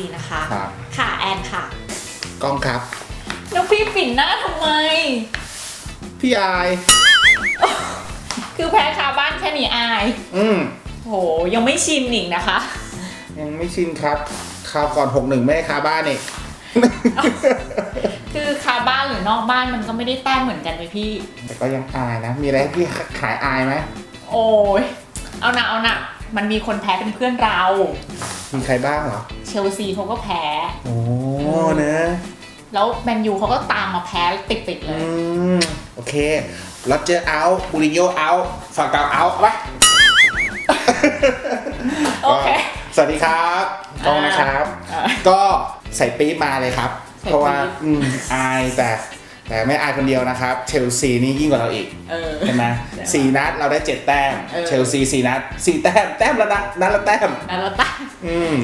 Love LFC นะคะ ครับ ค่ะแอนค่ะ กล้องครับ แล้วพี่ปิ่นหน้าทำไม พี่อาย คือแพ้คาบ้านแค่นี้อาย อืมโห ยังไม่ชินอีกนะคะ ยังไม่ชินครับคราวก่อนหกหนึ่งไม่ให้คาบ้านอีกคือคาบ้านหรือนอกบ้านมันก็ไม่ได้แต้มเหมือนกันไหมพี่ แต่ก็ยังอายนะ มีอะไรให้พี่ขายอายไหมโอ้ย เอาหนะเอาหนะมันมีคนแพ้เป็นเพื่อนเรา มีใครบ้างเหรอ เชลซีเขาก็แพ้ โอ้เนอะแล้วแมนยูเขาก็ตามมาแพ้ติดๆเลอืย ม โอเคลอเจอร์เอาบูริโยเอาฝากเกาเอาไปโอเคสวัสดีครับกล้องนะครับ อ่าก็ใส่ปี๊บมาเลยครับ ใส่ปี๊บ เพราะว่าอืมอายแต่ แต่ไม่อายคนเดียวนะครับ เชลซีนี่ยิ่งกว่าเราอีกเออใช่ไหมสี่นัดเราได้เจ็ดแต้ม เออ เชลซีสี่นัดสี่แต้มแต้มละนัดนัดละแต้ม แล้วเราตั้งอืม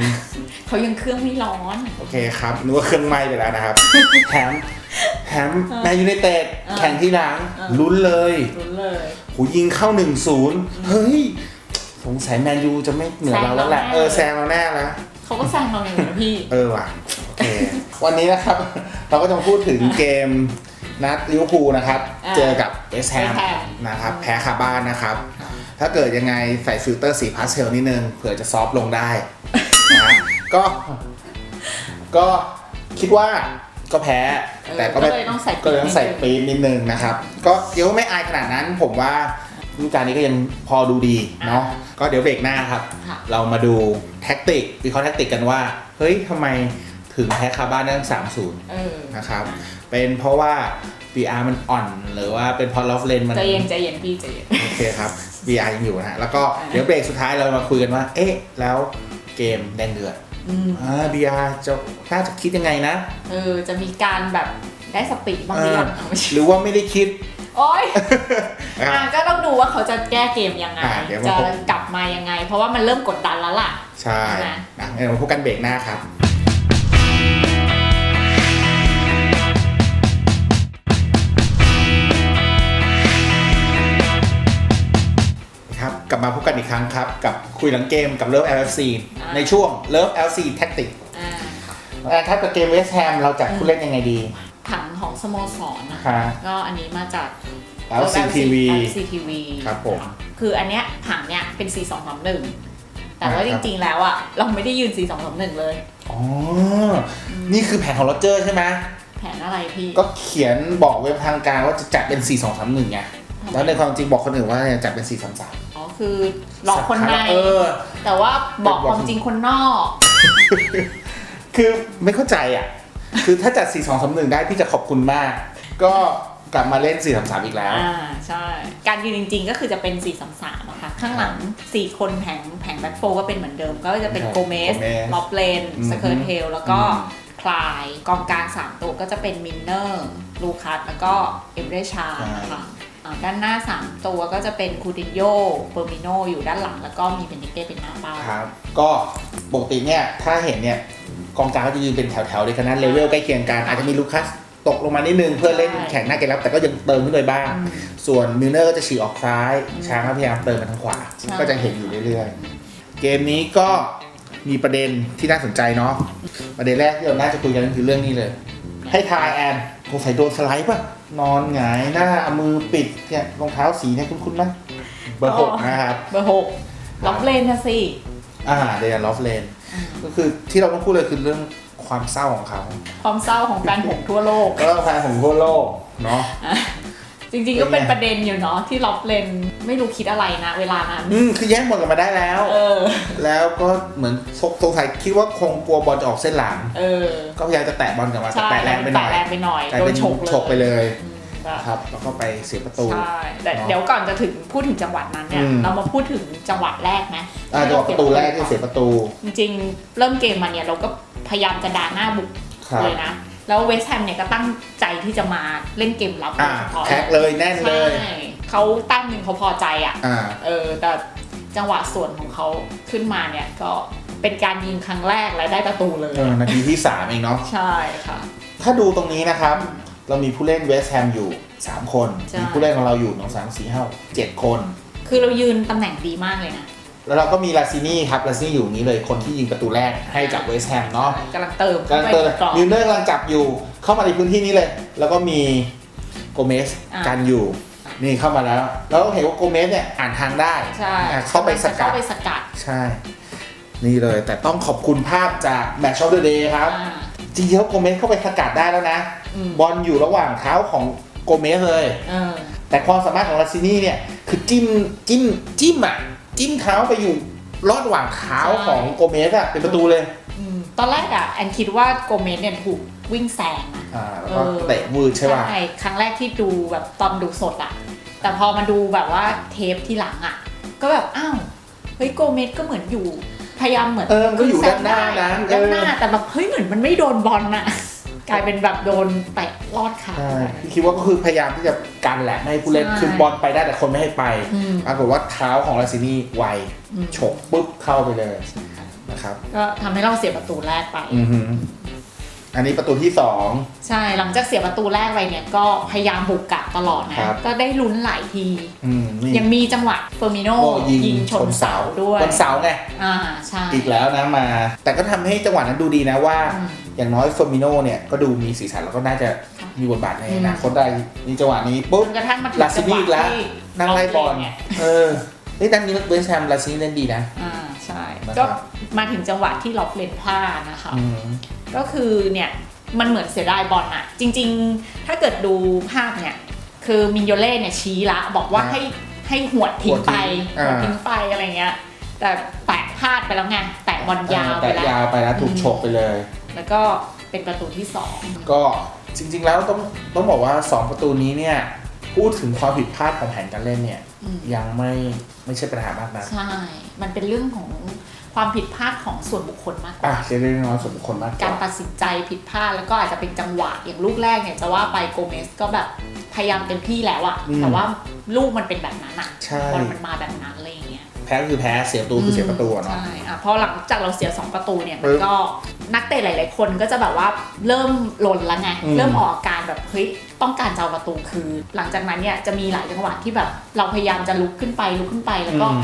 เขายังเครื่องไม่ร้อน โอเคครับนึกว่าเครื่องไหม้ไปแล้วนะครับ แถมแถมเออแมนยูไนเต็ดเออแข่งที่หลังเออ ลุ้นเลยรุนเลย หูยิงเข้า 1-0 เฮ้ย สงสัยแมนยูจะไม่เหนือเราแล้วแหละ แซงเราแน่ เออแซงเราแน่แล้ว เขาก็แซงเราอยู่นะพี่ เออว่ะโอเค วันนี้นะครับ เราก็จะมาพูดถึงเกม นัดลิเวอร์พูลนะครับ อ่าเจอกับเวสต์แฮม West Ham นะครับ แพ้คาบ้านนะครับ ถ้าเกิดยังไงใส่ฟิลเตอร์สีพาสเทลนิดนึงเผื่อจะซอฟต์ลงได้นะก็ ก็คิดว่าก็แพ้ เออแต่ก็ไม่ก็เลยต้องใส่ก็เลยต้องใส่ปี๊บปี๊บนิดนึงนะครับ ก็เดี๋ยวไม่อายขนาดนั้นผมว่าฤดูกาลนี้ก็ยังพอดูดีเนาะก็เดี๋ยวเบรกหน้าครับ ค่ะ เรามาดูแท็กติกวิเคราะห์แท็กติกกันว่า เฮ้ยทำไมถึงแพ้คาบ้านได้ตั้ง3-0เออ นะครับ เป็นเพราะว่า VR มันอ่อน หรือว่าเป็นเพราะลอฟเลนมันใจเย็นใจเย็นพี่ใจเย็น โอเคครับ VR ยังอยู่นะฮะแล้วก็เดี๋ยวเบรกสุดท้ายเรามาคุยกันว่า เอ๊ะ แล้วเกมแดงเดือดอืมอ่า VR จะน่าจะคิดยังไงนะเออจะมีการแบบได้สติบ้างหรือยังเอาไม่ใช่หรือว่าไม่ได้คิดโอ๊ยนะครับอะก็ต้องดูว่าเขาจะแก้เกมยังไง อะเดี๋ยวมาจะพบ กลับมายังไง เพราะว่ามันเริ่มกดดันแล้วล่ะ ใช่ใช่ไหมนะเดี๋ยวมาพบกันเบรกหน้าครับ ครับ กลับมาพบกันอีกครั้งครับ กับคุยหลังเกมกับ Love LFC อ่าในช่วง Love LFC Tactic อ่าแอนครับกับเกมเวสแฮมเราจัดผู้เล่นยังไงดีผังของสโมสรนะครัคะบก็อันนี้มาจาก LFC TV LFC TV ครับผม คืออันเนี้ยผังเนี้ยเป็น 4 2 3 1 แต่ว่าอ่าจครับริงๆแล้วอะเราไม่ได้ยืน 4 2 3 1 เลย อ๋อ นี่คือแผนของโรเจอร์ใช่ไหมแผนอะไรพี่ ก็เขียนบอกเว็บทางการว่าจะจัดเป็น 4 2 3 1ไงแล้วในความจริงบอกคนอื่นว่าจะจัดเป็น 4 3 3อ๋อ คือหลอกคนใน เออ แต่ว่าบอกความจริงคนนอก คือไม่เข้าใจอะ คือถ้าจัด 4 2 3 1 ได้พี่จะขอบคุณมาก ก็กลับมาเล่น 4 3 3 อีกแล้ว อ่า ใช่ การยืนจริง ๆ ก็คือจะเป็น 4 3 3อะค่ะข้างหลัง 4 คนแผงแผงแบ็คโฟก็เป็นเหมือนเดิม ก็จะเป็นครับโกเมส Gomez ลอปเลน อืมสเคิร์ตเทล แล้วก็อืม คลาย กองกลาง 3 ตัวก็จะเป็นมินเนอร์ ลูคัส แล้วก็เอเบรชานะคะอ่า ด้านหน้า 3 ตัวก็จะเป็นคูตินโยเปอร์มิโนอยู่ด้านหลัง แล้วก็มีเบนดิเก้เป็นหน้าเป้าครับ ก็ปกติเนี่ยถ้าเห็นเนี่ยกองกลางก็จะยืนเป็นแถวๆเลยคณะเลเวลใกล้เคียงกันอาจจะมีลูคัสตกลงมานิดนึงเพื่อเล่นใช่แข่งหน้าเกมรับแต่ก็ยังเติมขึ้นไปบ้าง อืม ส่วนมิลเนอร์ก็จะฉีกออกซ้าย ช้างก็พยายามเติมมาทางขวา ใช่ ก็จะเห็นอยู่เรื่อยๆ เกมนี้ก็มีประเด็นที่น่าสนใจเนาะ ประเด็นแรกที่เราน่าจะคุยกันก็คือเรื่องนี้เลย ให้ทายแอน สงสัยโดนสไลด์ป่ะ นอนหงายหน้าเอามือปิดเนี่ยรองเท้าสีเนี่ยคุ้นๆไหมเบอร์หกนะครับ เบอร์หกล็อกเลนนะสิ อ่าเดนลอฟเลน ก็คือที่เราต้องพูดเลยคือเรื่องความเศร้าของเขา ความเศร้าของแฟนหงส์ทั่วโลก ก็แฟนของทั่วโลกเนาะ จริงๆก็เป็นประเด็นอยู่เนาะที่ล็อกเลนไม่รู้คิดอะไรนะ เวลานั้น อืมคือแย่งบอลกันมาได้แล้ว เออ แล้วก็เหมือนสสงสัยคิดว่าคงกลัวบอลจะออกเส้นหลัง เออ ก็พยายามจะแตะบอลกลับมาแต่ใช่แตะแรงไปหน่อยแตะแรงไปหน่อยกลายโดเป็นนฉกเลยฉกไปเลยอืมแบบครับ แล้วก็ไปเสียประตู ใช่แต่เนอะเดี๋ยวก่อนจะถึงพูดถึงจังหวัดนั้นเนี่ย อืม เรามาพูดถึงจังหวัดแรกไหมอ่าจังหวะประตูแรกที่เสียประตูจริงๆ เริ่มเกมมาเนี่ยเราก็พยายามจะด่าหน้าบุกครับ เลยนะ แล้วเวสต์แฮมเนี่ยก็ตั้งใจที่จะมาเล่นเกมรับโดอ่ายเฉพาะแท็กเลยแน่นเลใช่ย เขาแต้มหนึ่งเขาพอใจอะ อ่า เออแต่จังหวะส่วนของเขาขึ้นมาเนี่ยก็เป็นการยิงครั้งแรกและได้ประตูเลย เออนาทีที่ 3 เองเนาะ ใช่ค่ะ ถ้าดูตรงนี้นะครับ เรามีผู้เล่นเวสต์แฮมอยู่ 3 คน ใช่ มีผู้เล่นของเราอยู่หนึ่งสามสี่ห้าเจ็ดคน คือเรายืนตำแหน่งดีมากเลยนะ แล้วเราก็มีลาซินี่ครับลาซินี่อยู่อย่างนี้เลยคนที่ยิงประตูแรกให้กับเวสต์แฮมเนาะกำลังเติมกำลังเติมข้าไปในกรอบมิลเนอร์กำลังจับอยู่เข้ามาในพื้นที่นี้เลย แล้วก็มีโกเมสอ่ากันอยู่นี่เข้ามาแล้ว แล้วเห็นว่าโกเมสเนี่ยอ่านทางได้ใช่อะเข้าไปสกัเข้าดไปสกัดใช่ นี่เลยแต่ต้องขอบคุณภาพจากแมตช์ออฟเดอะเดย์ครับอ่าจริงๆแล้วโกเมสเข้าไปสกัดได้แล้วนะอืมบอลอยู่ระหว่างเท้าของโกเมสเลยเออแต่ความสามารถของลาซินี่เนี่ยคือจิ้มจิ้มจิ้มอะ จิ้มเท้าไปอยู่ลอดระหว่างเท้าใช่ของโกเมสอะเป็นประตูเลย อืมตอนแรกอะแอนคิดว่าโกเมสเนี่ยถูกวิ่งแซงนะ อ่าแล้วก็เออ เตะวืดใช่ป่ะ ครั้งแรกที่ดูแบบตอนดูสดอะแต่พอมาดูแบบว่าเทปที่หลังอะก็แบบอ้าวเฮ้ยโกเมสก็เหมือนอยู่ พยายามเหมือนเออมันก็อยู่ด้านหน้านะด้านหน้าเออแต่แบบเฮ้ยเหมือนมันไม่โดนบอลน่ะ กลายเป็นแบบโดนแตะลอดขา ใช่พี่คิดว่าก็คือพยายามที่จะกันแหละไม่ให้ผู้เล่นใช่ คือบอลไปได้แต่คนไม่ให้ไปอืม ปรากฏว่าเท้าของลาซินี่ไวอืม ฉกปุ๊บเข้าไปเลยนะครับก็ทำให้เราเสียประตูแรกไป อือหือ อันนี้ประตูที่สองใช่หลังจากเสียประตูแรกไปเนี่ยก็พยายามบุกกลับตลอดนะ ครับ ก็ได้ลุ้นหลายที อืมนี่ยังมีจังหวะเฟอร์มิโนโอ้ยิงยิงชนเสาด้วยชนเสาไง อ่าใช่อีกแล้วนะมา แต่ก็ทำให้จังหวะนั้นดูดีนะว่า อืม อย่างน้อยเฟอร์มิโนเนี่ยก็ดูมีสีสันแล้วก็น่าจะค่ะมีบทบาทในอืม อนาคตได้นี่จังหวะนี้ปุ๊บ จนกระทั่งมาถึงลาซิจังหนี่วะอีกแล้วที่นั่งไล่บอลเนี่ยเออนี่ด้านนี้เวสต์แฮมลาซินี่เล่นดีนะ อ่าใช่นะครับ ก็มาถึงจังหวะที่ล็อกเลนพลาดนะคะ อืม ก็คือเนี่ยมันเหมือนเสียดายบอลอะจริง ๆ ถ้าเกิดดูภาพเนี่ยคือมินโยเล่เนี่ยชี้ละ บอกว่าอ่าให้ให้หวดทิ้งไปหวดทิ้งอ่าหวดทิ้งไปอะไรเงี้ย แต่แตะพลาดไปแล้วไงแตะบอลยาวไปแต่แล้วยาวไปแล้วถูกฉกไปเลย แล้วก็เป็นประตูที่สองก็จริง ๆ แล้วต้องต้องบอกว่า 2 ประตูนี้เนี่ยพูดถึงความผิดพลาดของแผนการเล่นเนี่ยอืมยังไม่ไม่ใช่ปัญหามากนะใช่ มันเป็นเรื่องของ ความผิดพลาดของส่วนบุคคลมากกว่าอะเล็กๆน้อยๆส่วนบุคคลมากกการว่า ตัดสินใจผิดพลาดแล้วก็อาจจะเป็นจังหวะอย่างลูกแรกเนี่ยจะว่าไปโกเมสก็แบบพยายามเต็มที่แล้วอะอืม แต่ว่าลูกมันเป็นแบบนั้นอะใช่ บอลมันมาแบบนั้นอะไรอย่างเงี้ยแพ้ก็คือแพ้เสียประตูคือเสียประตูอะเนาะ ใช่อะพอหลังจากเราเสีย 2 ประตูเนี่ยปึ๊มันบก็นักเตะหลาย ๆ คนก็จะแบบว่าเริ่มลนแล้วไงอืม เริ่มออกอาการแบบเฮ้ยต้องการจะเอาประตูคืนหลังจากนั้นเนี่ยจะมีหลายจังหวะที่แบบเราพยายามจะลุกขึ้นไปลุกขึ้นไปแล้วก็ อืม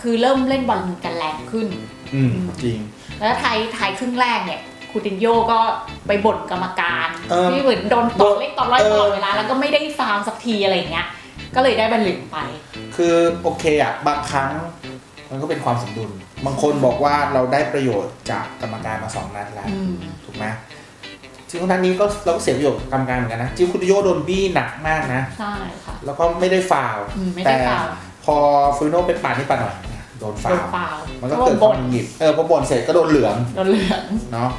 คือเริ่มเล่นบอลกันแรงขึ้น อืมจริง แล้วไทยไทยครึ่งแรกเนี่ยคูตินโยก็ไปบ่นกรรมการเออที่เหมือนโดนตอดเล็กตอดร้อยเออตลอดเวลาแล้วก็ไม่ได้ฟาวล์สักทีอะไรอย่างเงี้ย ก็เลยได้บัลลิงไป คือโอเคอะบางครั้งมันก็เป็นความสมดุล บางคนบอกว่าเราได้ประโยชน์จากกรรมการมาสองนัดแล้วอืมถูกไหมจริงๆนัดนี้ก็เราก็เสียประโยชน์กับกรรมการเหมือนกันนะ จิวคุติโยโดนบี้หนักมากนะ ใช่ค่ะ แล้วก็ไม่ได้ฟาวล์อืมไม่แต่ได้ฟาวล์ พอฟูโนไปปาดนี่ปาดหน่อยโดนฟาโดวนล์ฟาวล์มันก็พราะเกิดว่าความหงุดหงิดเออพอบ่นเสร็จก็โดนเหลืองโดนเหลืองเนาะ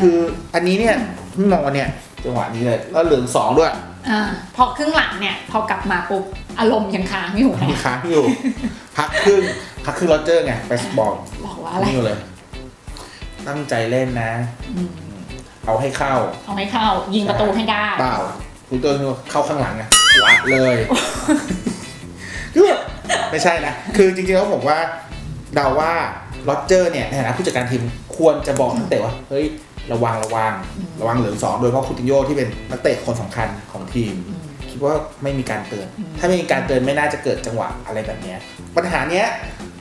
คืออันนี้เนี่ยพี่มองว่าเนี่ยจังหวะนี้เลยแล้วเหลืองสองด้วยอ่าพอครึ่งหลังเนี่ยพอกลับมาปุ๊บอารมณ์ยังค้างอยู่มีนะค้างอยู่พักครึ่งพักครึ่งโรเจอร์ไงไปบอกบอกว่าอะไรนี่เลย ตั้งใจเล่นนะอืมเอาให้เข้า เอาให้เข้า ยิงประตูให้ได้เปล่าคุณตัวเข้าข้างหลังไงวัดเลยคือแบบ ไม่ใช่นะ คือจริงๆแล้วผมว่าเดาว่าโรเจอร์เนี่ยในฐานะผู้จัดการทีมควรจะบอกนักเตะว่าเฮ้ยระวังระวังอืมระวังเหลืองสองโดยเฉพาะคูตินโยที่เป็นนักเตะคนสำคัญของทีมอืมคิดว่าไม่มีการเตือนอืมถ้าไม่มีการเตือนไม่น่าจะเกิดจังหวะอะไรแบบเนี้ยปัญหาเนี้ย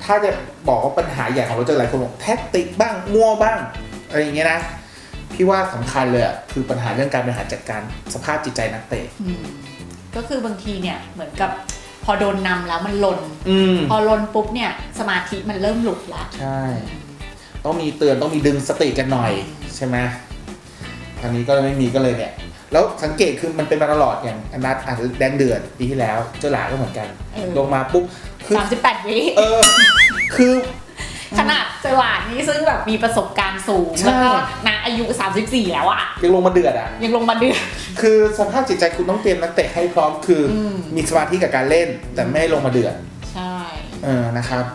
ถ้าจะบอกว่าปัญหาใหญ่ของโรเจอร์หลายคนบอกแท็กติกบ้างมั่วบ้างอะไรอย่างเงี้ยนะพี่ว่าสำคัญเลยอะคือปัญหาเรื่องการบริหารจัดการสภาพจิตใจนักเตะอืมก็คือบางทีเนี่ยเหมือนกับ พอโดนนำแล้วมันลน อืมพอลนปุ๊บเนี่ยสมาธิมันเริ่มหลุดละใช่ ต้องมีเตือนต้องมีดึงสติกันหน่อยใช่ไหมอันนี้ก็ไม่มีก็เลยเนี่ย แล้วสังเกตคือมันเป็นมาตลอดอย่างอนัทอาจจะแดงเดือดปีที่แล้ว เจ้าหลาก็เหมือนกัน เออลงมาปุ๊บคือสามสิบแปดวิ เออ คือขนาดเจอ หลานนี้ซึ่งแบบมีประสบการณ์สูงใช่แล้วก็นะอายุ 34 แล้วอะยังลงมาเดือดอะ ยังลงมาเดือด คือสภาพจิตใจคุณต้องเตรียมนักเตะให้พร้อมคืออม มีสมาธิกับการเล่น แต่ไม่ลงมาเดือดใช่ เออนะครับ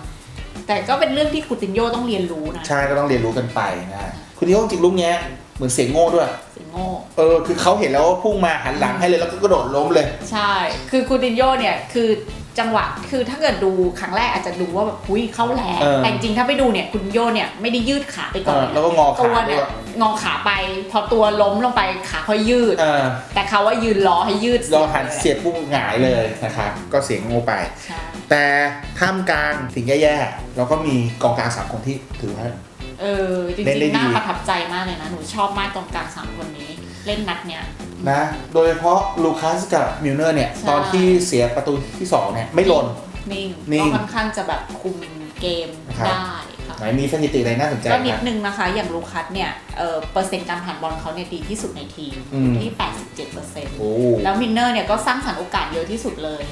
แต่ก็เป็นเรื่องที่คูตินโยต้องเรียนรู้นะใช่ก็ต้องเรียนรู้กันไปนะคุณนิโยจริงๆลูกเนี้ยเหมือนเสียงโง่ด้วย สิงโง่ เออคือเขาเห็นแล้วว่าพุ่งมาหันหลังให้เลยแล้วก็กระโดดล้มเลย ใช่ คือคูตินโยเนี่ย คือ จังหวะคือถ้าเกิดดูครั้งแรกอาจจะดูว่าแบบอุ้ยเข้าแรงเออ แต่จริงๆถ้าไปดูเนี่ยคูตินโยเนี่ยไม่ได้ยืดขาไปเอก่อนอแล้วก็งอตัวขาด้เนี่วยยงอขาไป พอตัวล้มลงไปขาค่อยยืด เออแต่เขาว่ายืนรอให้ยืดเราหันเสียบปุ๊บหงายเลยนะครับก็เสียงโง่ไป ใช่แต่ท่ามกลางสิ่งแย่ๆเราก็มีกองกลางสามคนที่ถือว่า เออจริเล่นได้งดี ๆน่าประทับใจมากเลยนะ หนูชอบมากกองกลางสามคนนี้ เล่นนัดเนี้ย นะ โดยเฉพาะลูคัสกับมิลเนอร์เนี่ย ใช่ ตอนที่เสียประตูที่สองเนี่ยไม่หล่น นิ่งนิ่ก็งค่อนข้างจะแบบคุมเกมครับ ได้ค่ะ ไหนมีสถิติอะไรน่าสนใจก็นิคดรับ นึงนะคะ อย่างลูคัสเนี่ยเอ่อเปอร์เซ็นต์การผ่านบอลเขาเนี่ยดีที่สุดในทีมอืมที่ 87%โอ้ แล้วมินเนอร์เนี่ยก็สร้างสรรค์โอกาสเยอะที่สุดเลย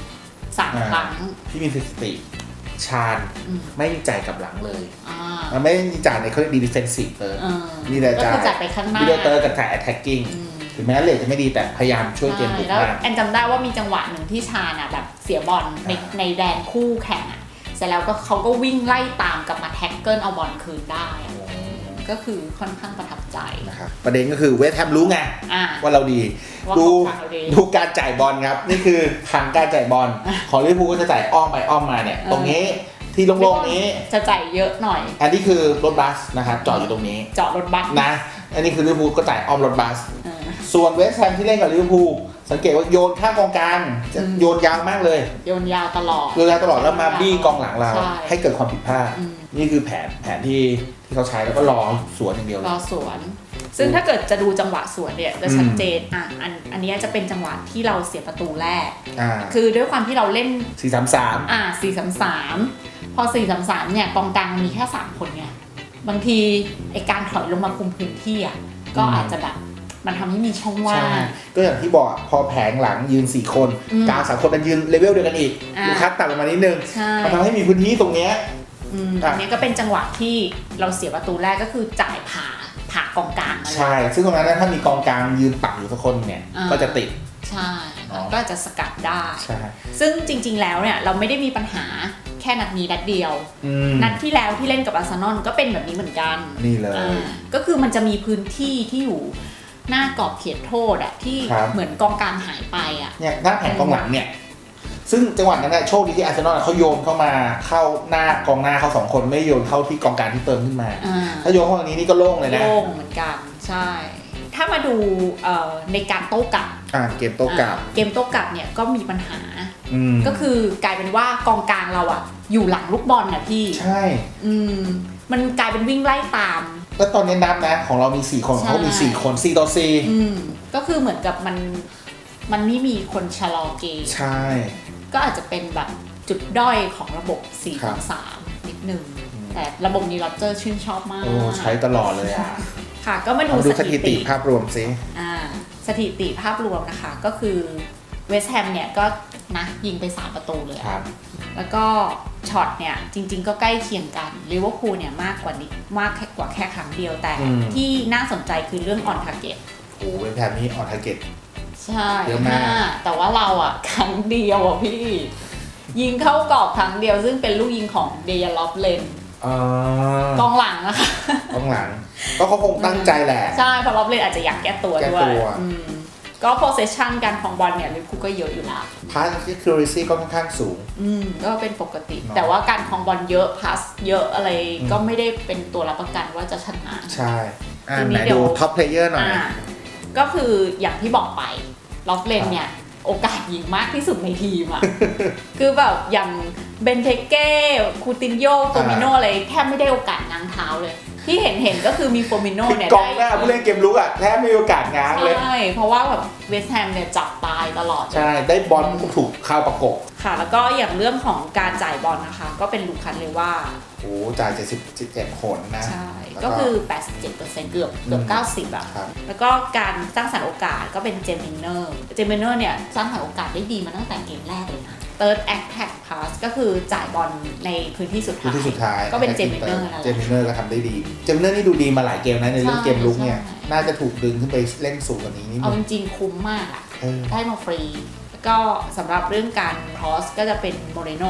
สามอ่า ครั้งที่มีสถิติชาญอืมไม่มีจ่ายกลับหลังเลยอ่ามันไม่มีจ่ายในเขาเรียกดีดิเฟนซีฟเตอร์เออมีแต่ก็จ่ายคือจัดไปข้างหน้ามิดเดิลเตอร์กับจ่ายแอตแทกกิ้งอืม ถึงแม้เลทจะไม่ดีแต่พยายามช่วยเกมบุกใช่แล้วมาก แอนจำได้ว่ามีจังหวะหนึ่งที่ชาญอะแบบเสียบอลในอ่า ในแดนคู่แข่งอะเสร็จแล้วก็เขาก็วิ่งไล่ตามกลับมาแท็กเกิลเอาบอลคืนได้อะก็คือค่อนข้างประทับใจนะครับประเด็นก็คือเวสต์แฮมรู้ไง อ่า ว่าเราดี ว่าดูของทางเราดีดูการจ่ายบอลครับ นี่คือทางการจ่ายบอล ของลิเวอร์พูลก็จะจ่ายอ้อมไปอ้อมมาเนี่ย เออ ตรงนี้ที่โล่งๆนี้ จะจ่ายเยอะหน่อย อันนี้คือรถบัสนะครับจอดอยู่ตรงนี้เจาะรถบัสนะ อันนี้คือลิเวอร์พูลก็จ่ายอ้อมรถบัสเออ ส่วนเวสต์แฮมที่เล่นกับลิเวอร์พูลสังเกตว่าโยนข้างกองกลางจะอืมโยนยาวมากเลย โยนยาวตลอดโยนยาวตลอดแล้วมาบี้กองหลังเราใช่ ให้เกิดความผิดพลาดอืมนี่คือแผนแผนที่ที่เขาใช้แล้วก็รอสวนอย่างเดียวเลรยอสวน ซึ่งถ้าเกิดจะดูจังหวะสวนเนี่ยจะชัดเจนอะอันอันเนี้ยจะเป็นจังหวะที่เราเสียประตูแรก อ่าคือด้วยความที่เราเล่นสี่สามสาม อะสี่สามสามพอสี่สามสามเนี่ยกองกลางมีแค่สามคนไงบางทีไอการถอยลงมาคุมพื้นที่อะก็อาจจะแบบ มันทำให้มีช่องว่างใช่ก็อย่างที่บอกพอแผงหลังยืนสี่คนอืมกลางสามคนมันยืนเลเวลเดียวกันอีกอ่าลูคัสต่ำลงมานิดนึงใช่มันทำให้มีพื้นที่ตรงเนี้ยอืมอะอันเนี้ยก็เป็นจังหวะที่เราเสียประตูแรกก็คือจ่ายผ่าผ่ากองกลางมาเลยใช่ ซึ่งตรงนั้นนะถ้ามีกองกลางยืนปักอยู่สักคนเนี่ยอ่าก็จะติดใช่อ๋อก็จะสกัดได้ใช่ซึ่งจริง ๆ แล้วเนี่ยเราไม่ได้มีปัญหาแค่นัดนี้นัดเดียวอืมนัดที่แล้วที่เล่นกับอาร์เซนอลก็เป็นแบบนี้เหมือนกัน นี่เลยอ่าก็คือมันจะมีพื้นที่ที่อยู่ หน้ากรอบเขตโทษอะที่ครับ เหมือนกองกลางหายไปอะเนี่ยหน้าแผงกองหลังเนี่ย ซึ่งจังหวะนั้นนะโชคดีที่อาร์เซนอลเขาโยนเข้ามาเข้าหน้ากองหน้าเขาสองคนไม่โยนเข้าที่กองกลางที่เติมขึ้นมา อ่าถ้าโยนเข้าตรงนี้นี่ก็โล่งเลยนะ โล่งเหมือนกันใช่ ถ้ามาดูเอ่อในการโต้กลับ อ่าเกมโต้กลับอ่าเกมโต้กลับเนี่ยก็มีปัญหา อืมก็คือกลายเป็นว่ากองกลางเราอะอยู่หลังลูกบอลน่ะพี่ ใช่ อืม มันกลายเป็นวิ่งไล่ตาม แล้วตอนนี้นับนะ ของเรามี 4 คนของเขาใช่มี 4 คน4ต่ออืม ก็คือเหมือนกับมัน มันไม่มีคนชะลอเกม 4ใช่ ก็อาจจะเป็นแบบจุดด้อยของระบบ4ครับ3 3นิดหนึ่งอืม แต่ระบบนี้โรเจอร์ชื่นชอบมากโอ้ใช้ตลอดเลยอะค่ะ ก็มาดูมาดูสสถิถิติติภาพรวมสิ อ่า สถิติภาพรวมนะคะ ก็คือเวสต์แฮมเนี่ยก็นะยิงไป 3 ประตูเลยครับ แล้วก็ช็อตเนี่ยจริง ๆ ก็ใกล้เคียงกันลิเวอร์พูลเนี่ยมากกว่านิดมากแค่กว่าแค่ครั้งเดียวแต่ อืม ที่น่าสนใจคือเรื่องออนทาร์เก็ตโอ้เป็นแผนนี้ออนทาร์เก็ต ใช่เยอะมาก ห้แต่ว่าเราอะ ครั้งเดียวอะพี่ ยิงเข้ากรอบครั้งเดียวซึ่งเป็นลูกยิงของเดียลอฟเลน อ่ากองหลังนะคะข้างหลัง ก็เขาคงตั้งใจแหละ ใช่เพราะลอฟเลนอาจจะอยากแก้ตัวแก้ด้วตัยวอืมก็ possession การของบอลเนี่ยลิเวอร์พูลก็เยอะอยู่แล้ว พาสที่คิวริซี่ก็ค่อนข้างสูง อืมก็เป็นปกติ เนอะแต่ว่าการของบอลเยอะพาสเยอะอะไรอืม ก็ไม่ได้เป็นตัวรับประกันว่าจะชนะ ใช่อ่าทีนี้ไหนเดี๋ดูยวท็อปเพลเยอร์หน่อย อ่าก็คืออย่างที่บอกไปลอฟเลนเนี่ย โอกาสยิงมากที่สุดในทีมอะ คือแบบอย่างเบนเทเก้คูตินโยโฟมิโนอะไรแทบไม่ได้โอกาสง้างเท้าเลย ที่เห็นเห็นก็คือมีโฟมิโนเนี่ยกองหน้าผู้เล่นเกมลุกอะแทบไม่มีโอกาสง้างเลย ใช่ เพราะว่าแบบเวสต์แฮมเนี่ยจับตายตลอด ใช่ ได้บอลถูกเข้าประกบ ค่ะ แล้วก็อย่างเรื่องของการจ่ายบอลนะคะ ก็เป็นลูคันเลยว่าโอ้จ่าย 77 คนนะ ใช่แล้วก็คือ 87%เกือบเกือบ 90อะครับแล้วก็การสร้างสรรค์โอกาสก็เป็นเจมินเนอร์เจมินเนอร์เนี่ยสร้างสรรค์โอกาสได้ดีมาตั้งแต่เกมแรกเลยนะ Third Attack Pass ก็คือจ่ายบอลในพื้นที่สุดพื้ท้านยที่สุดท้าย ก็เป็นเจมินเนอร์นั่นแหละเจมินเนอร์ก็ทำได้ดี เจมินเนอร์นี่ดูดีมาหลายเกมนะในเรื่องใช่เกมลุกเนี่ยใช่น่าจะถูกดึงขึ้นไปเล่นสูงกว่านี้นิดเอานึจงริงๆคุ้มมากอะเออได้มาฟรีแล้วก็สำหรับเรื่องการครอสก็จะเป็นโมเรโน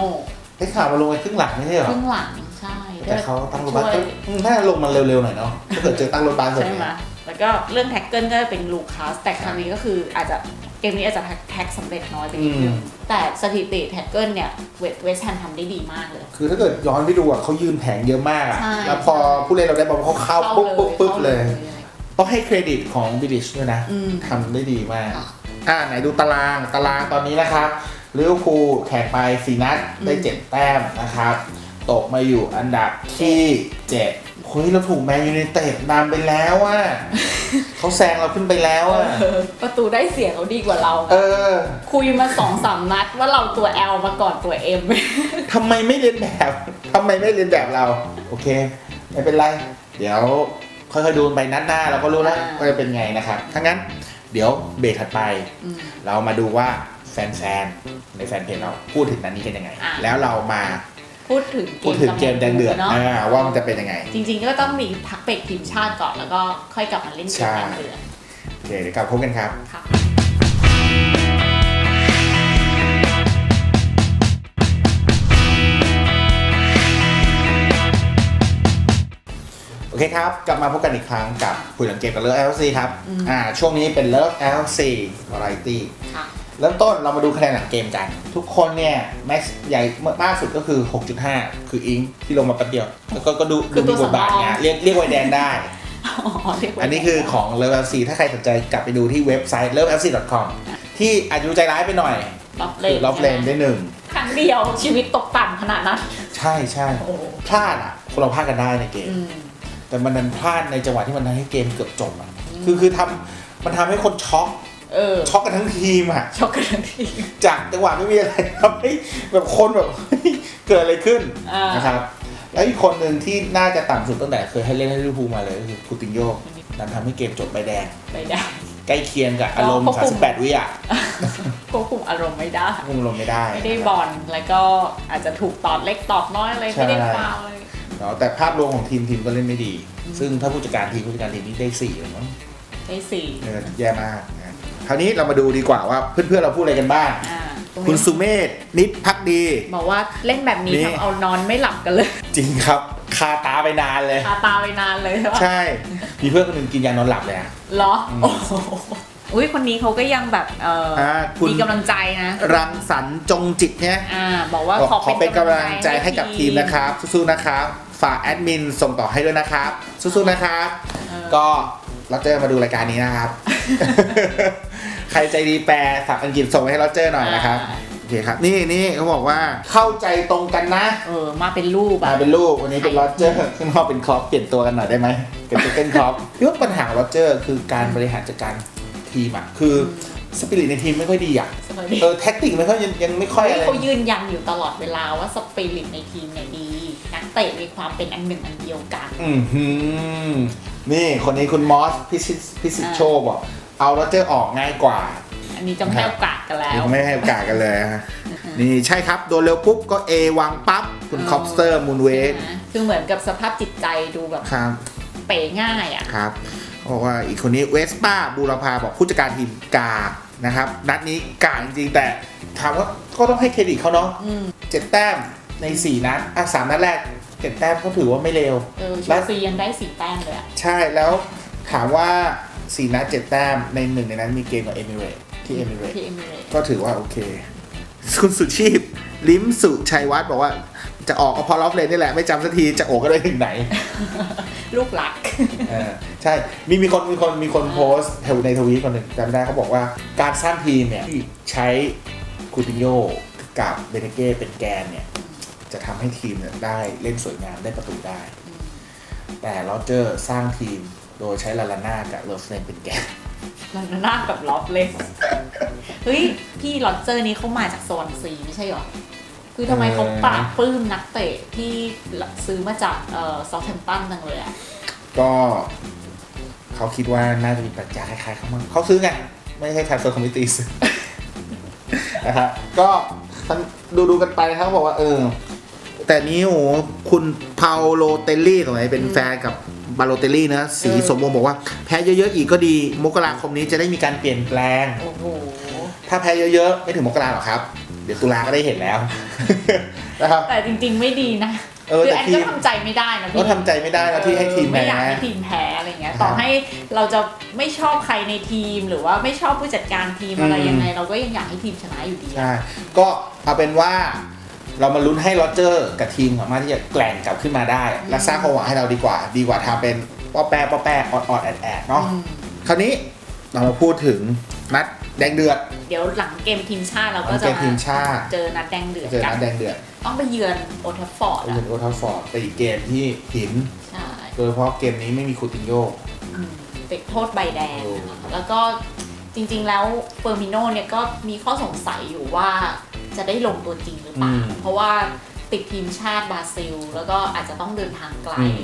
ได้ข่าวมาลงไปครึ่งหลังไม่ใช่เหรคอรึ่งหลัง ใช่แต่เขาตั้งรถบัสช่วยก็อืมน่าจะลงมันเร็วๆหน่อยเนาะถ้าเกิดเจอตั้งรถบัสแบบใช่ไหมนี้แล้วก็เรื่องแท็กเกิลก็จะเป็นลูคัสแต่ครั้งนี้ก็คืออาจจะเกมนี้อาจจะแท็กสำเร็จน้อยไปนิดนึงอืมแต่สถิติแท็กเกิลเนี่ยเวสเวสแฮมทำได้ดีมากเลย คือถ้าเกิดย้อนไปดูอะเขายืนแผงเยอะมากอะใช่แล้วพอผู้เล่นเราได้บอลเขาเข้าปุ๊บปุ๊บปุ๊บเลยต้องให้เครดิตของบิลิชด้วยนะอืมทำได้ดีมากค่ะอ่าไหนดูตารางตารางตอนนี้นะครับลิเวอร์พูลแข่งไปสี่นัดได้อืมเจ็ดแต้มนะครับ ตกมาอยู่อันดับที่เจ็ดเฮ้ยเราถูกแมนยูไนเต็ดนำไปแล้วอะ เขาแซงเราขึ้นไปแล้วอะ เออประตูได้เสียงเขาดีกว่าเรา เออคุยมาสองสามนัดว่าเราตัว L มาก่อนตัว M ทำไมไม่เรียนแบบทำไมไม่เรียนแบบเรา โอเค ไม่เป็นไร เดี๋ยวค่อยๆดูไปนัดหน้าเราก็รู้แล้วอ่า ว่าจะเป็นไงนะครับถ้างั้น เดี๋ยวเบรกถัดไป อืม เรามาดูว่าแฟนๆในแฟนเพจเราพูดถึงนันนี้กันยังไง อะ แล้วเรามา พูดถึงพูดถึงเกมแดงเดือดเนาะอ่าว่ามันจะเป็นยังไง จริง ๆ ก็ต้องมีพักเบรกทีมชาติก่อนแล้วก็ค่อยกลับมาเล่นเกมแดงเดือดโอเคเดี๋ยวกลับพบกันครับค่ะโอเคครับ กลับมาพบกันอีกครั้งกับคุยหลังเกมกับเลิฟ LC ครับอืมอ่า ช่วงนี้เป็นเลิฟ LC Variety ค่ะ เริ่มต้นเรามาดูคะแนนหลังเกมกัน ทุกคนเนี่ยแม็กซ์ใหญ่มากสุดก็คือ 6.5 คืออิงที่ลงมาแป๊บเดียว แล้วก็ก็ดูคืดูอมีตัวบทบาทสำรองไงเรียกเรียกไวแดงได้ อ๋อเรียกว่าอันนี้คือของ Love LC ถ้าใครสนใจกลับไปดูที่เว็บไซต์ lovelc.com ที่อาจจะดูใจร้ายไปหน่อยล็อบเลคือนล็อบเลนได้หนึ่งครั้งเดียวชีวิตตกต่ำขนาดนั้นใช่ใช่โอ้โหพลาดอะคนเราพลาดกันได้ในเกม อืม แต่มันดันพลาดในจังหวะที่มันทำให้เกมเกือบจบอะอืมคือคือทำมันทำให้คนช็อก เออช็อกกันทั้งทีมอะ ช็อกกันทันทีจากจังหวะไม่มีอะไรทำให้แบบคนแบบเฮ้ยเกิดอะไรขึ้นอ่านนะครับแล้วอีกคนหนึ่งที่น่าจะต่ำสุดตั้งแต่เคยให้เล่นให้ลิเวอร์พูลมาเลยก็คือคูตินโยนั่นทำให้เกมจบใบแดงไม่ได้ใกล้เคียงกับอารมณ์ควบคุม38 วิอะควบคุมอารมณ์ไม่ได้คุมลมไม่ได้ ไม่ได้บอลแล้วก็อาจจะถูกตอดเล็กตอดน้อยอะไรใช่ไม่ได้ฟาวเลยเนาะแต่ภาพรวมของทีมทีมก็เล่นไม่ดี ซึ่งถ้าผู้จัดการทีมผู้จัดการทีมนี่ได้สี่เลยมั้งได้สี่เออแย่มากนะ คราวนี้เรามาดูดีกว่าว่าเพื่อนๆเราพูดอะไรกันบ้าง อ่าตรงคุณนี้สุเมธนิดพักดี บอกว่าเล่นแบบนี้นี่ ทำเอานอนไม่หลับกันเลยจริงครับ คาตาไปนานเลยคาตาไปนานเลยใช่ปะใช่ มีเพื่อนคนหนึ่งกินยานอนหลับเลยอะ เหรออืมโอ้โหอุ้ยคนนี้เขาก็ยังแบบเอออาคุณ มีกำลังใจนะรังสรรค์จงจิตเนี่ย อ่าบอกว่าบอกขอขอเป็นกำลังใจให้กับทีมนะครับ สู้ๆนะครับ ฝากแอดมินส่งต่อให้ด้วยนะครับ สู้ๆนะครับ เออ ก็เราเจอมาดูรายการนี้นะครับใค รใจดีแปลสับอังกฤษส่งไปให้เราเจอหน่อยนะครับอ่าโอเคครับ นี่นี่เขาบอกว่าเข้าใจตรงกันนะเออ มาเป็นรูปมาอะเป็นลูกวันนี้เป็นโรเจอร์ข้างนอกเป็นครอปเปลี่ยนตัวกันหน่อยได้ไหมเป็นเจเกนครอปพี่ว่าปัญหาของโรเจอร์คือการบริหารจัดการทีมอะคือสปิริตในทีมไม่ค่อยดีอะสวัสดีเออแท็กติกไม่ค่อยยังยังไม่ค่อยอะไร เขายืนยันอยู่ตลอดเวลาว่าสปิริตในทีมเนี่ยดี นักเตะมีความเป็นอันหนึ่งอันเดียวกัน อือหือนี่คนนี้คุณมอสพิชิตพิสิทธิ์โชว์บอก เอาโรเจอร์ออกง่ายกว่า อันนี้จะไม่ให้โอกาสกันแล้วยังไม่ให้โอกาสกันเลยฮะนี่ใช่ครับโดนเร็วปุ๊บก็เอวางปั๊บคุณอ๋อคอปสเตอร์มูนเวสนะคือเหมือนกับสภาพจิตใจดูแบบครับเป๋ง่ายอะครับเขาบอกว่าอีกคนนี้เวสป้าบูรพาบอกผู้จัดการทีมกากนะครับ นัดนี้กากจริงๆแต่ถามว่าก็ต้องให้เครดิตเขาเนาะอืมเจ็ดแต้มใน4นัดอะสามนัดแรกเจ็ดแต้มก็ถือว่าไม่เร็วเออเชแล้ลวซียังได้สี่แต้มเลยอะใช่แล้วถามว่า 4นัด7แต้มในหนึ่งในนั้นมีเกมกับเอมิเรตที่เอมิเรตที่เอมิเรตก็ถือว่าโอเคคุณสุชีพ ลิ้มสุชัยวัฒน์บอกว่า จะออกก็เพอลอฟเลนนี่แหละ ไม่จำสักทีจะโอกก็ได้ถึงไหน ลูกหลักเออใช่ มีมีคนมีคนมีคนโพสต์ในทวีตคนหนึ่งจำได้เขาบอกว่าการสร้างทีมเนี่ยที่ใช้คูตินโยกับเบเนเก้เป็นแกนเนี่ย จะทำให้ทีมเนี่ยได้เล่นสวยงามได้ประตูได้ แต่โรเจอร์สร้างทีม โดยใช้ลาลาน่ากับเลิฟเลนเป็นแกนลานาน่ากับล็อบเลยเฮ้ย พี่ลอตเจอร์นี้เขามาจากโซนซีไม่ใช่หรอ คือทำไมเขาปราบปลื้มนักเตะที่ซื้อมาจากเอ่อซา t แ a มตันจังเลยอะ ก็เขาคิดว่าน่าจะมีปรัชญาคล้ายๆเขามั้งเขาซื้อไง ไม่ใช่ transfer committee ซื้อนะครับก็ดูดูๆกันไปนะครับเขาบอกว่าเออ แต่นี้โอ้โหคุณพาโลเตลลี่ตรงไหนเป็นแฟนกับ บาโลเตลลี่นะสีเออสมบูรณ์บอกว่าแพ้เยอะๆอีกก็ดี มกราคมนี้จะได้มีการเปลี่ยนแปลง โอ้โห ถ้าแพ้เยอะๆ ไม่ถึงมกราหรอกครับ เดี๋ยวตุลาก็ได้เห็นแล้ว นะครับ แต่จริงๆไม่ดีนะเออคือแต่แอนทีก็ม ทำใจไม่ได้นะก็พี่ทำใจไม่ได้นะที่ให้ทีมไม่แพ้อยากให้ทีมแพ้อะไรเงี้ยครับต่อให้เราจะไม่ชอบใครในทีมหรือว่าไม่ชอบผู้จัดการทีมอะไรอืมยังไง เราก็ยังอยากให้ทีมชนะอยู่ดีอะใช่ก็เอาเป็นว่า เรามาลุ้นให้โรเจอร์กับทีมสามารถที่จะแกล่งกลับขึ้นมาได้ และสร้างความหวังให้เราดีกว่า ดีกว่าทำเป็นป้อแปะป้อแปะออดออดแอดแอดเนาะอืมคราวนี้เรามาพูดถึงนัดแดงเดือด เดี๋ยวหลังเกมทีมชาติเราหก็ลังจะเกมทีมชาติเจอนัดแดงเดือดเจอกันันดแดงเดือดต้องไปเยือนโอทัฟฟอร์ดไปอะเยือนโอทัฟฟอร์ดเป็นอีกเกมที่หินใช่โดยเฉพาะเกมนี้ไม่มีคูตินโยอืมติดโทษใบแดงโอ้แล้วก็จริงๆแล้วเฟอร์มิโนเนี่ยก็มีข้อสงสัยอยู่ว่า จะได้ลงตัวจริงหรือเปล่าเพราะว่าติดทีมชาติบราซิล แล้วก็อาจจะต้องเดินทางไกล อืม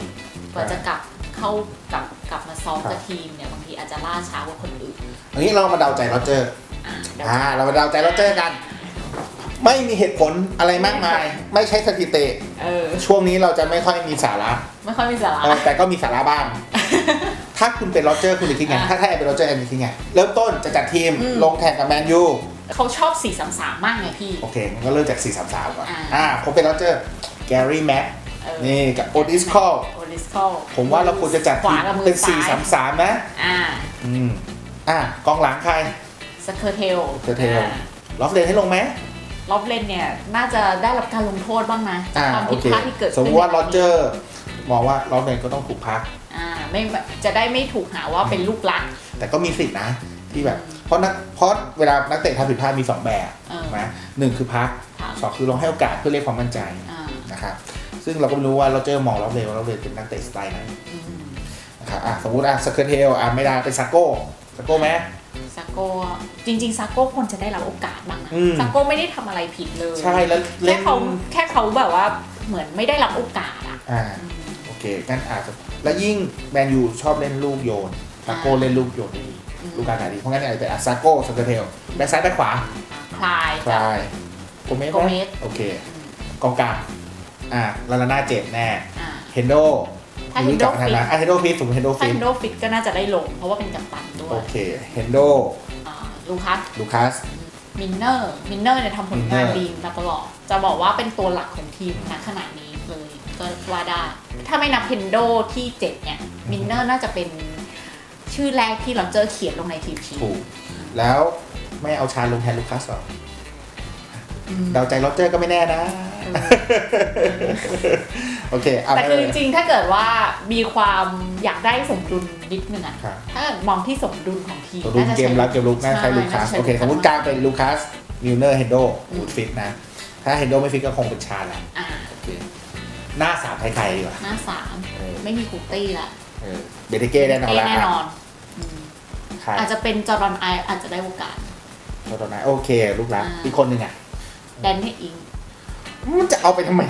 กว่าจะกลับเข้ากลับกลับมาซ้อมกับทีมเนี่ยบางทีอาจจะล่าช้ากว่าคนอื่นอันนี้เรามาเดาใจโรเจอร์อ่าเดี๋ยว อ่าเรามาเดาใจโรเจอร์กัน ไม่มีเหตุผลอะไรมากมาย ไม่ใช่สถิติ เออ ช่วงนี้เราจะไม่ค่อยมีสาระไม่ค่อยมีสาระ เออแต่ก็มีสาระบ้าง ถ้าคุณเป็นโรเจอร์คุณจะคิดไงอ่าถ้าถ้าแอนเป็นโรเจอร์แอนจะคิดไงเริ่มต้นจะจัดทีมอืม ลงแข่งกับแมนยู เขาชอบ 4 3 3 มากไงพี่ โอเคมันก็เริ่มจาก 4 3 3 ก่อน อ่า อ่าผมเป็นโรเจอร์แกรี่แม็กเออนี่กับโอดิสคอลโอลิสคอลผมว่าเราควรจะจัดขทีวามกับมือเป็น ซ้าย4 3 3 นะ อ่าอืม อะกองหลังใคร สเคอร์เทล Skrtel ล็อฟเลนให้ลงไหมล็อบเลนเนี่ยน่าจะได้รับการลงโทษบ้างนะจากอ่าความโอผิดเคพลาดที่เกิดสมขึ้มนติว่าในโรครั้งเจนี้อร์มองว่าล็อฟเลนก็ต้องถูกพัก อ่าไม่จะได้ไม่ถูกหาว่าเป็นลูกรัก แต่ก็มีสิทธินะที่แบบ เพราะนักเพราะเวลานักเตะทำผิดพลาดมีสองแบบเออถูกไหมหนึ่งคือพักค่ะสองคือลองให้โอกาสเพื่อเรียกความมั่นใจอ่านะครับซึ่งเราก็ไม่รู้ว่าเราเจอมองล็อฟเลนว่าล็อฟเลนเป็นนักเตะสไตล์ไหนอืมนะครับอะสมมติอะสเกอร์เทลอะไม่ได้เป็นซาโก้ซาโก้ไหมซาโก้จริงๆซาโก้ควรจะได้รับโอกาสบ้างนะอืมซาโก้ไม่ได้ทำอะไรผิดเลยใช่แล้วแค่เล่นเขาแค่เขาแบบว่าเหมือนไม่ได้รับโอกาสอะอ่าอืมโอเคงั้นอาจจะแล้วยิ่งแมนยูชอบเล่นลูกโยนซาโก้เล่นลูกโยนได้ดีอืม ลูกการไหนดีเพราะงั้นอาจจะเป็นอาซาโก้สเกอร์เทลแบ็คซ้ายแบ็คขวาพลายคลายโกเมสโกเมส โอเคกองกลางอ่าลาลาน่าเจ็บแน่อ่า เฮนโดถ้าไม่รู้จัก Hendo ทัน fit นะอะเฮนโดฟิตสมมติเฮนโดถ้าฟิตเฮนโดฟิตก็น่าจะได้ลง เพราะว่าเป็นกัปตันด้วโอยเคเฮนโดอ่าลูคัส ลูคัส มินเนอร์ มินเนอร์เนี่ยทำผลงาน Milner ดีมาตลอด จะบอกว่าเป็นตัวหลักของทีมณขณะนี้เลยก็ว่าได้ ถ้าไม่นับเฮนโดที่เจ็ดเนี่ย มินเนอร์น่าจะเป็น ชื่อแรกที่เราเจอเขียนลงในทีมชีตถูก แล้วไม่เอาชาลงแทนลูคัสหรออืมเดาใจโรเจอร์ก็ไม่แน่นะ โอเคเอาแต่ไปคือเลจยริงๆ ถ้าเกิดว่ามีความอยากได้สมดุลนิดนึงอะครับถ้าเกิดมองที่สมดุลของทีมตัวรูปน่าจะเกมใช้รับเกมลุกน่าใช้ลูคัสใช่โอเคใช้สมมติกลางเป็นลูคัสมิลเนอร์เฮนโดอืมบูดฟิตนะ ถ้าเฮนโดไม่ฟิตก็คงเป็นชาแหละอ่าโอเคหน้าสามใครๆดีกว่า หน้าสามเออไม่มีคูตี้ละเออเบเตเก้แน่นอนเอแล้วแน่นออะนอืมใครอาจจะเป็นจอร์แดนไออาจจะได้โอกาสตัวตอนนั้นโอเค ลูกรักอ่าอีกคนหนึ่งอะแดนนี่อิงมันจะเอาไปทำไม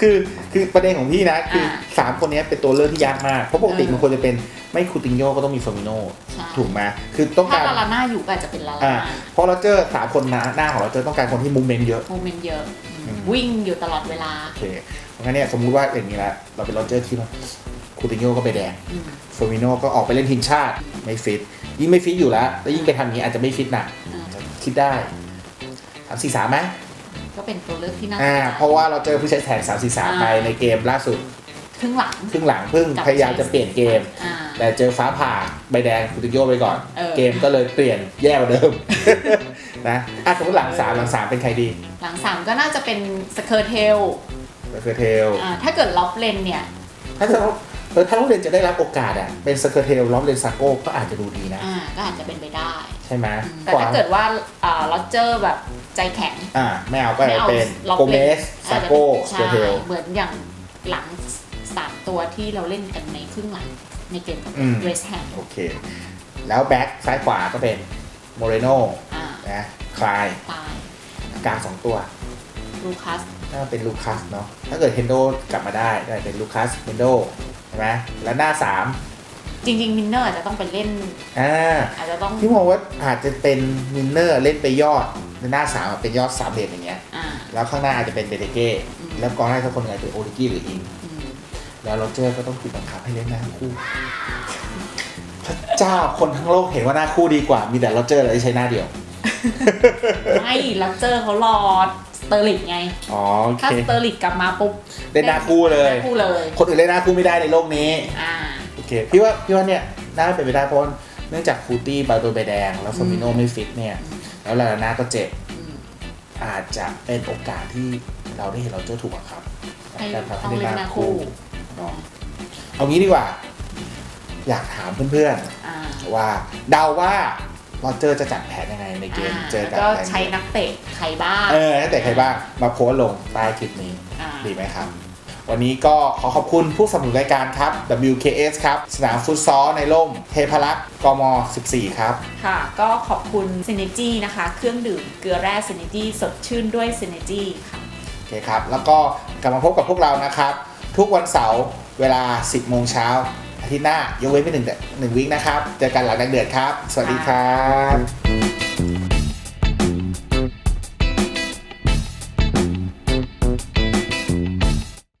คือคือประเด็นของพี่นะ คืออ่าสามคนนี้เป็นตัวเลือกที่ยากมาก เพราะปกติเออมันควรจะเป็นไม่คูตินโยก็ต้องมีเฟอร์มิโนใช่ถูกไหมคือต้องถ้าการลาลาน่าอยู่ก็อาจจะเป็นลาลาอ่าน่าเพราะเราเจอสามคนหน้าหน้าของเราเจอต้องการคนที่มูเมนต์เยอะโมเมนต์เยอะอืมวิ่งอยู่ตลอดเวลาโอเคเพราะงั้นเนี่ยสมมุติว่าอย่างนี้ละเราเป็นโรเจอร์ที่ว่า คูตินโยก็ไปแดงอืมเฟอร์มิโนก็ออกไปเล่นทีมชาติไม่ฟิต ยิ่งไม่ฟิตอยู่แล้ว แล้วยิ่งไปทำอย่างนี้อาจจะไม่ฟิตหนักอ่าคิดได้สามสี่สามไหมก็เป็นตัวเลือกที่น่าสนอ่าใจเพราะว่าเราเจอผู้ใช้แทนสามสี่สามไปอ่าในเกมล่าสุดครึ่งหลังครึ่งหลังเพิ่งกับพยายามจะเปลี่ยนเกมอ่าแต่เจอฟ้าผ่าใบแดงคูตินโยไปก่อนเออเกมก็เลยเปลี่ยนแย่กว่าเดิมนะอะสมมติหลังสามหลังสามเป็นใครดี หลังสามก็น่าจะเป็นสเคอร์เทลเบอร์เทลอ่าถ้าเกิดล็อฟเลนเนี่ยถ้า เราเออถ้าเราเรียนจะได้รับโอกาสอะเป็นสเกอร์เทลล้อมเลนซาโก้ก็อาจจะดูดีนะ อ่าก็อาจจะเป็นไปได้ ใช่ไหมแต่ถ้าเกิดว่าอ่าโรเจอร์แบบใจแข็ง อ่าไม่เอาก็ไม่เอาเป็นล็อกโกเมเลนสซาโก้สใช่เกอร์เทลเหมือนอย่างหลังสามตัวที่เราเล่นกันในครึ่งหลังในเกมกับอืมเวสแฮมโอเค แล้วแบ็คซ้ายขวาก็เป็นโมเรโนอ่านะคลายตายกลางสองตัว ลูคัสน่าเป็นลูคัสเนาะถ้าเกิดเฮนโดกลับมาได้ก็เป็นลูคัสเฮนโด ใช่ไหมแล้วหน้าสามจริงๆมินเนอร์อาจจะต้องไปเล่น อ่าอาจจะต้องพี่มองว่าอาจจะเป็นมินเนอร์เล่นไปยอดในหน้าสามอะเป็นยอดสามเหรียญอย่างเงี้ย อ่า แล้วข้างหน้าอาจจะเป็นเบเตเก้อืม แล้วกองหน้าถ้าคนหนึ่งอาจจะเป็นโอริกี้หรืออิง อืมแล้วโรเจอร์ก็ต้องถูกบังคับให้เล่นหน้าคู่พระเจ้าคนทั้งโลกเห็นว่าหน้าคู่ดีกว่ามีแต่โรเจอร์เลยที่ใช้หน้าเดียว ไม่ลักเจอร์เขารอส เตอร์ลิกไง อ๋อโอถ้าเคสเตอร์ลิกกลับมาปุ๊บเล่นหน้าคู่เลย ได้คู่เลยคนอื่นเล่นหน้าคู่ไม่ได้ในโลกนี้ อ่า โอเค พี่ว่าพี่ว่าเนี่ยน่าเป็นไปได้เพราะเนื่องจากคูตี้บาโดนใบแดง แล้วฟอร์มิโนไม่ฟิตเนี่ย แล้วลาลาน่าก็เจ็บ อืมอาจจะเป็นโอกาสที่เราได้เห็นเราเจอถูกบังคับให้การทำต้องให้เล่ได้นหหน้าน้าคู่คู่เนาะเอางี้ดีกว่า อยากถามเพื่อนอ่าๆ ว่าเดาว่าโรเจอร์จะจัดแผนยังไงในเกมอ่าเจอแล้วกันก็ในใช้นักเตะ ใครบ้างเออนักเตะใครบ้างมาโพสต์ลงใต้คลิปนี้อ่าดีไหมครับ วันนี้ก็ขอขอบคุณผู้สนับสนุนรายการครับ WKS ครับ สนามฟุตซอลในร่ม เทพรักษ์กม 14 ครับ ค่ะ ก็ขอบคุณ Synergy นะคะ เครื่องดื่มเกลือแร่ Synergy สดชื่นด้วย Synergy ค่ะ โอเคครับ แล้วก็กลับมาพบกับพวกเรานะครับ ทุกวันเสาร์เวลา 10 โมงเช้าอาทิตย์หน้า ยกเว้นไปหนึ่งเดือนหนึ่งวิคนะครับ เจอกันหลังแดงเดือดครับ สวัสดีครับ